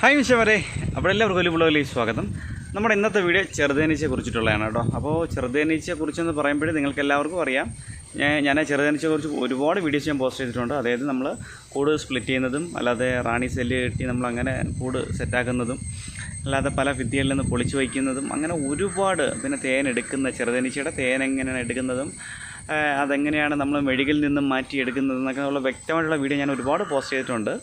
Hi മിഷവരെ അപ്പോൾ എല്ലാവർക്കും വലിയ ബ്ലോഗിലേക്ക് സ്വാഗതം. നമ്മുടെ ഇന്നത്തെ വീഡിയോ ചെറുതേനീച്ചയെ കുറിച്ചിട്ടുള്ളതാണ് കേട്ടോ. അപ്പോൾ ചെറുതേനീച്ചയെ കുറിച്ചെന്ന് പറയുമ്പോഴേ നിങ്ങൾക്ക് എല്ലാവർക്കും അറിയാം. ഞാൻ ഞാൻ ചെറുതേനീച്ചയെ കുറിച്ച് ഒരുപാട് വീഡിയോസ് ഞാൻ പോസ്റ്റ് ചെയ്തിട്ടുണ്ട്. അതായത് നമ്മൾ കൂട് സ്പ്ലിറ്റ് ചെയ്യുന്നതും അല്ലാതെ റാണി സെല്ല് കെട്ടി നമ്മൾ അങ്ങനെ കൂട് സെറ്റാക്കുന്നതും അല്ലാതെ പല ഭിത്തികളിൽ നിന്ന് പൊളിച്ചു വയ്ക്കുന്നതും അങ്ങനെ ഒരുപാട് പിന്നെ തേൻ എടുക്കുന്ന ചെറുതേനീച്ചയുടെ തേൻ എങ്ങനെയാണ് എടുക്കുന്നതും അതെങ്ങനെയാണ് നമ്മൾ മെഴുകിൽ നിന്നും മാറ്റി എടുക്കുന്നത് എന്നൊക്കെ ഉള്ള വ്യക്തമായിട്ടുള്ള വീഡിയോ ഞാൻ ഒരുപാട് പോസ്റ്റ് ചെയ്തിട്ടുണ്ട്.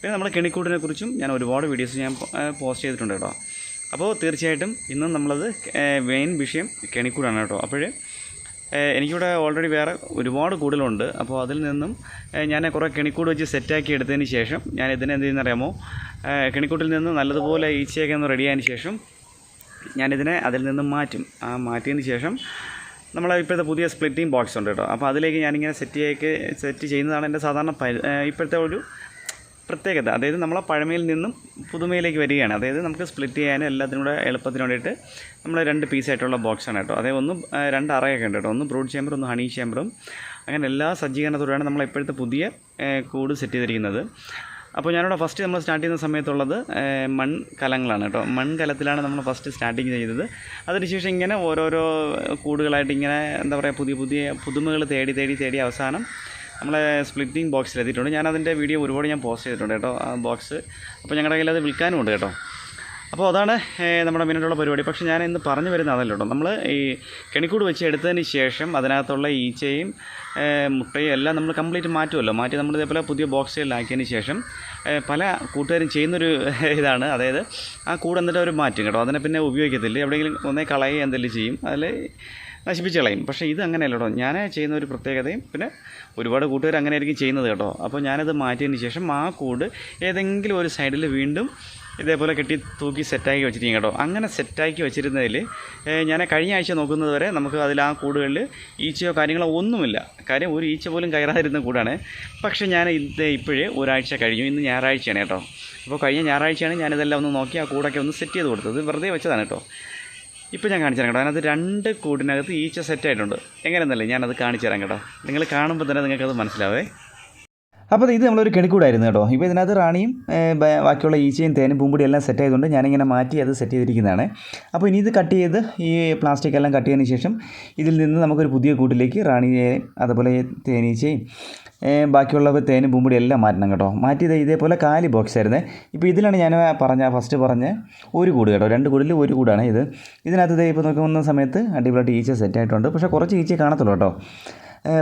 പിന്നെ നമ്മുടെ കെണിക്കൂടിനെ കുറിച്ചും ഞാൻ ഒരുപാട് വീഡിയോസ് ഞാൻ പോസ്റ്റ് ചെയ്തിട്ടുണ്ട് കേട്ടോ. അപ്പോൾ തീർച്ചയായിട്ടും ഇന്നും നമ്മളത് മെയിൻ വിഷയം കെണിക്കൂടാണ് കേട്ടോ. അപ്പോൾ എനിക്കിവിടെ ഓൾറെഡി വേറെ ഒരുപാട് കൂടുതലുണ്ട് അപ്പോൾ അതിൽ നിന്നും ഞാൻ കുറേ കെണിക്കൂട് വെച്ച് സെറ്റാക്കി എടുത്തതിന് ശേഷം ഞാൻ ഇതിനെ എന്ത് ചെയ്യുന്നറിയാമോ കെണിക്കൂട്ടിൽ നിന്ന് നല്ലതുപോലെ ഈച്ചയൊക്കെ ഒന്ന് റെഡിയായതിന് ശേഷം ഞാനിതിനെ അതിൽ നിന്നും മാറ്റും. ആ മാറ്റിയതിന് ശേഷം നമ്മളെ ഇപ്പോഴത്തെ പുതിയ സ്പ്ലിറ്റിംഗ് ബോക്സ് ഉണ്ട് കേട്ടോ. അപ്പോൾ അതിലേക്ക് ഞാനിങ്ങനെ സെറ്റ് ചെയ്യൊക്കെ സെറ്റ് ചെയ്യുന്നതാണ് എന്റെ സാധാരണ ഇപ്പോഴത്തെ ഒരു പ്രത്യേകത. അതായത് നമ്മളെ പഴമയിൽ നിന്നും പുതുമയിലേക്ക് വരികയാണ്. അതായത് നമുക്ക് സ്പ്ലിറ്റ് ചെയ്യാനും എല്ലാത്തിനും കൂടെ എളുപ്പത്തിന് വേണ്ടിയിട്ട് നമ്മൾ രണ്ട് പീസായിട്ടുള്ള ബോക്സാണ് കേട്ടോ. അതായത് ഒന്ന് രണ്ട് അറയൊക്കെ ഉണ്ട് കേട്ടോ. ഒന്ന് ബ്രൂഡ് ചേമ്പർ ഒന്ന് ഹണി ചേമ്പറും അങ്ങനെ എല്ലാ സജ്ജീകരണത്തോടെയാണ് നമ്മൾ ഇപ്പോഴത്തെ പുതിയ കൂട് സെറ്റ് ചെയ്തിരിക്കുന്നത്. അപ്പോൾ ഞാനിവിടെ ഫസ്റ്റ് നമ്മൾ സ്റ്റാർട്ട് ചെയ്യുന്ന സമയത്തുള്ളത് മൺകലങ്ങളാണ് കേട്ടോ. മൺകലത്തിലാണ് നമ്മൾ ഫസ്റ്റ് സ്റ്റാർട്ടിങ് ചെയ്തത്. അതിനുശേഷം ഇങ്ങനെ ഓരോരോ കൂടുകളായിട്ട് ഇങ്ങനെ എന്താ പറയുക പുതിയ പുതിയ പുതുമകൾ തേടി തേടി തേടി അവസാനം നമ്മളെ സ്പ്ലിറ്റിംഗ് ബോക്സിൽ എത്തിയിട്ടുണ്ട്. ഞാൻ അതിന്റെ വീഡിയോ ഒരുപാട് ഞാൻ പോസ്റ്റ് ചെയ്തിട്ടുണ്ട് കേട്ടോ ആ ബോക്സ് അപ്പോൾ ഞങ്ങളുടെ കയ്യിൽ അത് വിൽക്കാനും ഉണ്ട് കേട്ടോ. അപ്പോൾ അതാണ് നമ്മുടെ മെയിനായിട്ടുള്ള പരിപാടി. പക്ഷേ ഞാൻ ഇന്ന് പറഞ്ഞു വരുന്ന അതല്ല കേട്ടോ. നമ്മൾ ഈ കെണിക്കൂട് വെച്ച് എടുത്തതിന് ശേഷം അതിനകത്തുള്ള ഈച്ചയും മുട്ടയും എല്ലാം നമ്മൾ കംപ്ലീറ്റ് മാറ്റുമല്ലോ മാറ്റി നമ്മൾ ഇതേപോലെ പുതിയ ബോക്സുകളിലാക്കിയതിന് ശേഷം പല കൂട്ടുകാരും ചെയ്യുന്നൊരു ഇതാണ്. അതായത് ആ കൂട് എന്നിട്ട് അവർ മാറ്റും കേട്ടോ. അതിനെ പിന്നെ ഉപയോഗിക്കത്തില്ല. എവിടെയെങ്കിലും ഒന്നേ കളയുക എന്തെങ്കിലും ചെയ്യും. അതിൽ നശിപ്പിച്ച് കളയും പക്ഷേ ഇത് അങ്ങനെയല്ല കേട്ടോ ഞാൻ ചെയ്യുന്ന ഒരു പ്രത്യേകതയും പിന്നെ ഒരുപാട് കൂട്ടുകാർ അങ്ങനെ ആയിരിക്കും ചെയ്യുന്നത് കേട്ടോ. അപ്പോൾ ഞാനത് മാറ്റിയതിന് ശേഷം ആ കൂട് ഏതെങ്കിലും ഒരു സൈഡിൽ വീണ്ടും ഇതേപോലെ കെട്ടി തൂക്കി സെറ്റാക്കി വെച്ചിരിക്കും കേട്ടോ. അങ്ങനെ സെറ്റാക്കി വെച്ചിരുന്നതിൽ ഞാൻ കഴിഞ്ഞ ആഴ്ച നോക്കുന്നത് വരെ നമുക്ക് അതിൽ ആ കൂടുകളിൽ ഈച്ചയോ കാര്യങ്ങളോ ഒന്നുമില്ല. കാര്യം ഒരു ഈച്ച പോലും കയറാതിരുന്ന കൂടാണ്. പക്ഷേ ഞാൻ ഇത് ഇപ്പോഴേ ഒരാഴ്ച കഴിഞ്ഞു. ഇന്ന് ഞായറാഴ്ചയാണ് കേട്ടോ. അപ്പോൾ കഴിഞ്ഞ ഞായറാഴ്ചയാണ് ഞാനിതെല്ലാം ഒന്ന് നോക്കി ആ കൂടൊക്കെ ഒന്ന് സെറ്റ് ചെയ്ത് കൊടുത്തത്. വെറുതെ വെച്ചതാണ് കേട്ടോ. ഇപ്പോൾ ഞാൻ കാണിച്ചു തരാം കേട്ടോ. അതിനകത്ത് രണ്ട് കൂടിനകത്ത് ഈച്ച സെറ്റായിട്ടുണ്ട് എങ്ങനെയെന്നല്ലേ? ഞാനത് കാണിച്ചു തരാം കേട്ടോ. നിങ്ങൾ കാണുമ്പോൾ തന്നെ നിങ്ങൾക്കത് മനസ്സിലാവേ. അപ്പോൾ ഇത് നമ്മളൊരു കെണിക്കൂടായിരുന്നു കേട്ടോ. ഇപ്പോൾ ഇതിനകത്ത് റാണിയും ബാക്കിയുള്ള ഈച്ചയും തേനും പൂമ്പൊടി എല്ലാം സെറ്റ് ആയതുകൊണ്ട് ഞാനിങ്ങനെ മാറ്റി അത് സെറ്റ് ചെയ്തിരിക്കുന്നതാണ്. അപ്പോൾ ഇനി ഇത് കട്ട് ചെയ്ത് ഈ പ്ലാസ്റ്റിക് എല്ലാം കട്ട് ചെയ്തതിന് ശേഷം ഇതിൽ നിന്ന് നമുക്കൊരു പുതിയ കൂട്ടിലേക്ക് റാണിയെ അതുപോലെ തേനീച്ചയും ബാക്കിയുള്ളവ ബാക്കിയുള്ള തേനും പൂമ്പൊടി എല്ലാം മാറ്റണം കേട്ടോ. മാറ്റിയത് ഇതേപോലെ കാലി ബോക്സ് ആയിരുന്നേ. ഇപ്പോൾ ഇതിലാണ് ഞാൻ പറഞ്ഞ ഫസ്റ്റ് പറഞ്ഞ ഒരു കൂട് കേട്ടോ. രണ്ട് കൂടിൽ ഒരു കൂടാണ് ഇത്. ഇതിനകത്ത് ഇപ്പോൾ നോക്കുന്ന സമയത്ത് അടിപൊളിയായിട്ട് ഈച്ച സെറ്റ് ആയിട്ടുണ്ട്. പക്ഷേ കുറച്ച് ഈച്ച കാണത്തുള്ളൂ കേട്ടോ.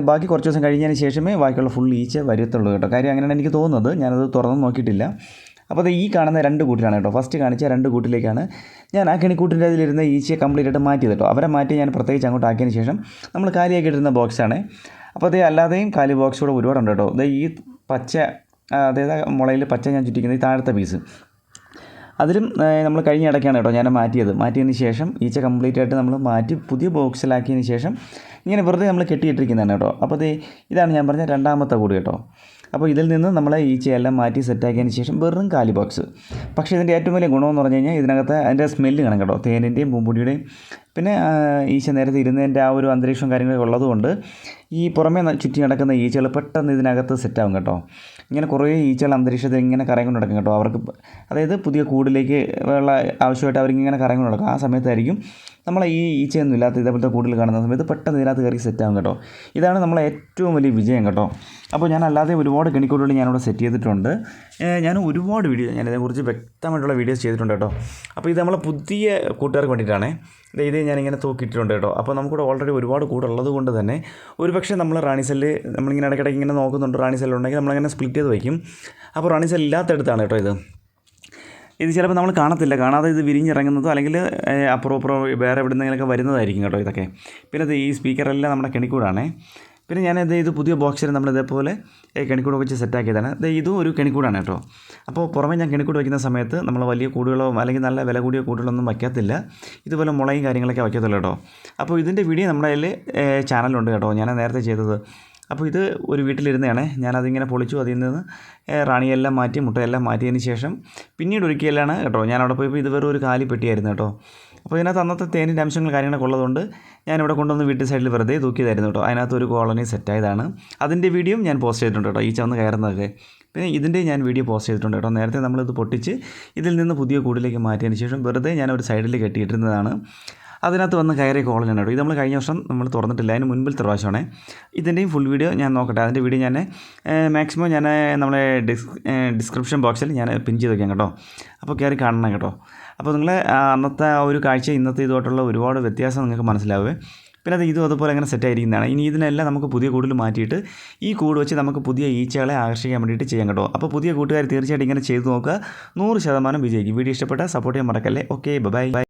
ബാക്കി കുറച്ച് ദിവസം കഴിഞ്ഞതിന് ശേഷമേ ബാക്കിയുള്ള ഫുൾ ഈച്ച വരത്തുള്ളൂ കേട്ടോ. കാര്യം അങ്ങനെയാണ് എനിക്ക് തോന്നുന്നത്. ഞാനത് തുറന്ന് നോക്കിയിട്ടില്ല. അപ്പോൾ ഈ കാണുന്ന രണ്ട് കൂട്ടിലാണ് കേട്ടോ. ഫസ്റ്റ് കാണിച്ച രണ്ട് കൂട്ടിലേക്കാണ് ഞാൻ ആ കെണിക്കൂട്ടിന്റെ അതിലിരുന്ന ഈച്ചയെ കംപ്ലീറ്റ് ആയിട്ട് മാറ്റിയത് കേട്ടോ. അവരെ മാറ്റി ഞാൻ പ്രത്യേകിച്ച് അങ്ങോട്ട് ആക്കിയതിന് ശേഷം നമ്മൾ കാലിയാക്കി ഇട്ടിരുന്ന ബോക്സാണ് അപ്പോൾ അതേ അല്ലാതെയും കാലി ബോക്സ് കൂടെ ഒരുപാടുണ്ട് കേട്ടോ. ഈ പച്ച അതായത് മുളയിൽ പച്ച ഞാൻ ചുറ്റിക്കുന്ന ഈ താഴത്തെ പീസ് അതിലും നമ്മൾ കഴിഞ്ഞ ഇടയ്ക്കാണ് കേട്ടോ ഞാൻ മാറ്റിയത്. മാറ്റിയതിന് ശേഷം ഈച്ച കംപ്ലീറ്റ് ആയിട്ട് നമ്മൾ മാറ്റി പുതിയ ബോക്സിലാക്കിയതിന് ശേഷം ഇങ്ങനെ വെറുതെ നമ്മൾ കെട്ടിയിട്ടിരിക്കുന്നതാണ് കേട്ടോ. അപ്പോൾ ഇതാണ് ഞാൻ പറഞ്ഞ രണ്ടാമത്തെ കൂടി കേട്ടോ. അപ്പോൾ ഇതിൽ നിന്ന് നമ്മൾ ഈച്ചയെല്ലാം മാറ്റി സെറ്റാക്കിയതിന് ശേഷം വെറും കാലി ബോക്സ് പക്ഷേ ഇതിന്റെ ഏറ്റവും വലിയ ഗുണമെന്ന് പറഞ്ഞു കഴിഞ്ഞാൽ ഇതിനകത്ത് അതിന്റെ സ്മെല്ല് കാണാം കേട്ടോ. തേനിന്റെയും പൂമ്പൊടിയുടെയും. പിന്നെ ഈശ നേരത്തെ ഇരുന്നതിന്റെ ആ ഒരു അന്തരീക്ഷവും കാര്യങ്ങളൊക്കെ ഉള്ളതുകൊണ്ട് ഈ പുറമേ ചുറ്റി നടക്കുന്ന ഈച്ചകൾ പെട്ടെന്ന് ഇതിനകത്ത് സെറ്റാവും കേട്ടോ. ഇങ്ങനെ കുറേ ഈച്ചകൾ അന്തരീക്ഷത്തിൽ ഇങ്ങനെ കറങ്ങി കൊണ്ട് നടക്കും കേട്ടോ. അവർക്ക് അതായത് പുതിയ കൂടിലേക്ക് ഉള്ള ആവശ്യമായിട്ട് അവരിങ്ങനെ കറങ്ങി കൊണ്ട് നടക്കും. ആ സമയത്തായിരിക്കും നമ്മൾ ഈ ഈച്ചയൊന്നും ഇല്ലാത്ത ഇതേപോലത്തെ കൂടുതൽ കാണുന്ന സമയത്ത് പെട്ടെന്ന് ഇതിനകത്ത് കയറി സെറ്റാവും കേട്ടോ. ഇതാണ് നമ്മളെ ഏറ്റവും വലിയ വിജയം കേട്ടോ. അപ്പോൾ ഞാൻ അല്ലാതെ ഒരുപാട് കെണിക്കൂടുകൾ ഞാനിവിടെ സെറ്റ് ചെയ്തിട്ടുണ്ട്. ഞാൻ ഒരുപാട് വീഡിയോ ഞാൻ ഇതിനെക്കുറിച്ച് വ്യക്തമായിട്ടുള്ള വീഡിയോസ് ചെയ്തിട്ടുണ്ട് കേട്ടോ. അപ്പോൾ ഇത് നമ്മളെ പുതിയ കൂട്ടുകാർക്ക് വേണ്ടിയിട്ടാണ്. ഇതേ ഇത് ഞാനിങ്ങനെ തൂക്കിയിട്ടുണ്ട് കേട്ടോ. അപ്പോൾ നമുക്കിവിടെ ഓൾറെഡി ഒരുപാട് കൂടുള്ളത് കൊണ്ട് തന്നെ ഒരു പക്ഷേ നമ്മൾ റാണി സെല്ല് നമ്മളിങ്ങനെ ഇടയ്ക്കിടയ്ക്ക് ഇങ്ങനെ നോക്കുന്നുണ്ട് റാണി സെല്ല് ഉണ്ടെങ്കിൽ നമ്മളങ്ങനെ സ്പ്ലിറ്റ് ചെയ്ത് വയ്ക്കും അപ്പോൾ റാണി സെല്ല് ഇല്ലാത്തടത്താണ് കേട്ടോ ഇത്. ഇത് ചിലപ്പോൾ നമ്മൾ കാണത്തില്ല. കാണാതെ ഇത് വിരിഞ്ഞിറങ്ങുന്നതോ അല്ലെങ്കിൽ അപ്പുറം അപ്പുറം വേറെ എവിടെ നിന്നെങ്കിലൊക്കെ വരുന്നതായിരിക്കും കേട്ടോ ഇതൊക്കെ. പിന്നെ ഈ സ്പീക്കറെല്ലാം നമ്മുടെ കെണിക്കൂടാണേ. പിന്നെ ഞാൻ ഇത് പുതിയ ബോക്സിൽ നമ്മൾ ഇതേപോലെ കെണിക്കൂട് വെച്ച് സെറ്റാക്കിയതാണ് ഇത് ഇതും ഒരു കെണിക്കൂടാണ് കേട്ടോ. അപ്പോൾ പുറമേ ഞാൻ കെണിക്കൂട് വയ്ക്കുന്ന സമയത്ത് നമ്മൾ വലിയ കൂടുകളോ അല്ലെങ്കിൽ നല്ല വില കൂടിയ കൂടുകളൊന്നും വയ്ക്കത്തില്ല. ഇതുപോലെ മുളയും കാര്യങ്ങളൊക്കെ വയ്ക്കത്തുള്ളൂ കേട്ടോ. അപ്പോൾ ഇതിന്റെ വീഡിയോ നമ്മുടെ അതിൽ ചാനലുണ്ട് കേട്ടോ. ഞാൻ നേരത്തെ ചെയ്തത്. അപ്പോൾ ഇത് ഒരു വീട്ടിലിരുന്നതാണ്. ഞാനതിങ്ങനെ പൊളിച്ചു അതിൽ നിന്ന് റാണിയെല്ലാം മാറ്റി മുട്ടയെല്ലാം മാറ്റിയതിന് ശേഷം പിന്നീട് ഒരിക്കലാണ് കേട്ടോ. ഞാൻ അവിടെ പോയപ്പോൾ ഇത് വെറും ഒരു കാലി പെട്ടിയായിരുന്നു കേട്ടോ. അപ്പോൾ ഇതിനകത്ത് അന്നത്തെ തേനിന്റെ അംശങ്ങൾ കാര്യങ്ങളൊക്കെ ഉള്ളതുകൊണ്ട് ഇവിടെ കൊണ്ടുവന്ന് വീട്ടിൽ സൈഡിൽ വെറുതെ തൂക്കിയതായിരുന്നു കേട്ടോ. അതിനകത്ത് ഒരു കോളനി സെറ്റായതാണ്. അതിന്റെ വീഡിയോ ഞാൻ പോസ്റ്റ് ചെയ്തിട്ടുണ്ട് കേട്ടോ. ഈ ചവന്ന് കയറുന്നതൊക്കെ. പിന്നെ ഇതിന്റെ ഞാൻ വീഡിയോ പോസ്റ്റ് ചെയ്തിട്ടുണ്ട് കേട്ടോ. നേരത്തെ നമ്മളിത് പൊട്ടിച്ച് ഇതിൽ നിന്ന് പുതിയ കൂടിലേക്ക് മാറ്റിയതിന് ശേഷം വെറുതെ ഞാൻ ഒരു സൈഡിൽ കെട്ടിയിട്ടിരുന്നതാണ്. അതിനകത്ത് വന്ന് കയറിയ കോളനിയാണ് കേട്ടോ. ഇത് നമ്മൾ കഴിഞ്ഞ വർഷം നമ്മൾ തുറന്നിട്ടില്ല. അതിന് മുൻപിലത്തെ പ്രാവശ്യമാണ്. ഇതിന്റെയും ഫുൾ വീഡിയോ ഞാൻ നോക്കട്ടെ. അതിന്റെ വീഡിയോ ഞാൻ മാക്സിമം ഞാൻ നമ്മളെ ഡിസ് ഡിസ്ക്രിപ്ഷൻ ബോക്സിൽ ഞാൻ പിൻ ചെയ്ത് വയ്ക്കാം കേട്ടോ. അപ്പോൾ കയറി കാണണം കേട്ടോ. അപ്പോൾ നിങ്ങൾ അന്നത്തെ ആ ഒരു കാഴ്ച ഇന്നത്തെ ഇതുമായിട്ടുള്ള ഒരുപാട് വ്യത്യാസം നിങ്ങൾക്ക് മനസ്സിലാവേ പിന്നെ അത് ഇതും അതുപോലെ അങ്ങനെ സെറ്റ് ആയിരിക്കുന്നതാണ്. ഇനി ഇതിനെല്ലാം നമുക്ക് പുതിയ കൂടുതൽ മാറ്റിയിട്ട് ഈ കൂട് വെച്ച് നമുക്ക് പുതിയ ഈച്ചകളെ ആകർഷിക്കാൻ വേണ്ടിയിട്ട് ചെയ്യാൻ കേട്ടോ. അപ്പോൾ പുതിയ കൂട്ടുകാർ തീർച്ചയായിട്ടും ഇങ്ങനെ ചെയ്തു നോക്കുക. നൂറ് ശതമാനം വിജയിക്കും. വീഡിയോ ഇഷ്ടപ്പെട്ടാൽ സപ്പോർട്ട് ചെയ്യാൻ മറക്കല്ലേ? Okay bye bye